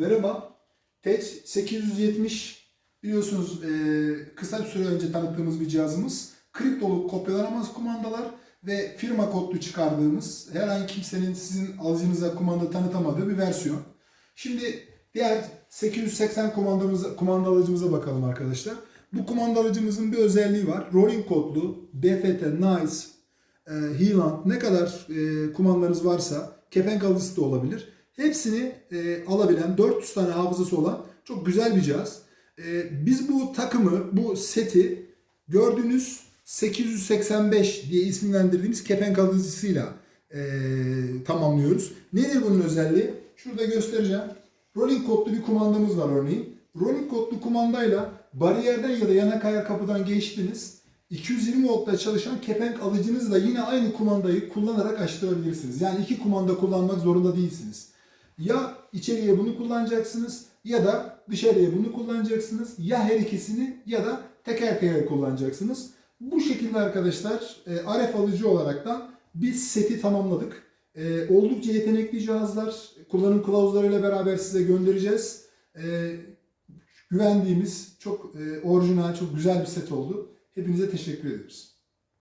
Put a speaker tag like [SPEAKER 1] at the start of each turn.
[SPEAKER 1] Merhaba. TEC 870 biliyorsunuz e, kısa bir süre önce tanıttığımız bir cihazımız. Kriptolu kopyalanamaz kumandalar ve firma kodlu çıkardığımız herhangi kimsenin sizin alıcınıza kumanda tanıtamadığı bir versiyon. Şimdi diğer 880 kumandamıza, kumanda alıcımıza bakalım arkadaşlar. Bu kumanda alıcımızın bir özelliği var. Rolling kodlu, BFT, Nice, e, Healand ne kadar e, kumandanız varsa kepenk alıcısı da olabilir. Hepsini e, alabilen 400 tane hafızası olan çok güzel bir cihaz. E, biz bu takımı, bu seti gördüğünüz 885 diye isimlendirdiğimiz kepenk alıcısıyla e, tamamlıyoruz. Nedir bunun özelliği? Şurada göstereceğim. Rolling kodlu bir kumandamız var örneğin. Rolling kodlu kumandayla bariyerden ya da yana kayar kapıdan geçtiniz. 220 voltta çalışan kepenk alıcınızla yine aynı kumandayı kullanarak açtırabilirsiniz. Yani iki kumanda kullanmak zorunda değilsiniz. Ya içeriye bunu kullanacaksınız ya da dışarıya bunu kullanacaksınız. Ya her ikisini ya da teker teker kullanacaksınız. Bu şekilde arkadaşlar e, RF alıcı olaraktan biz seti tamamladık. E, oldukça yetenekli cihazlar. Kullanım kılavuzlarıyla beraber size göndereceğiz. E, güvendiğimiz çok e, orijinal, çok güzel bir set oldu. Hepinize teşekkür ederiz.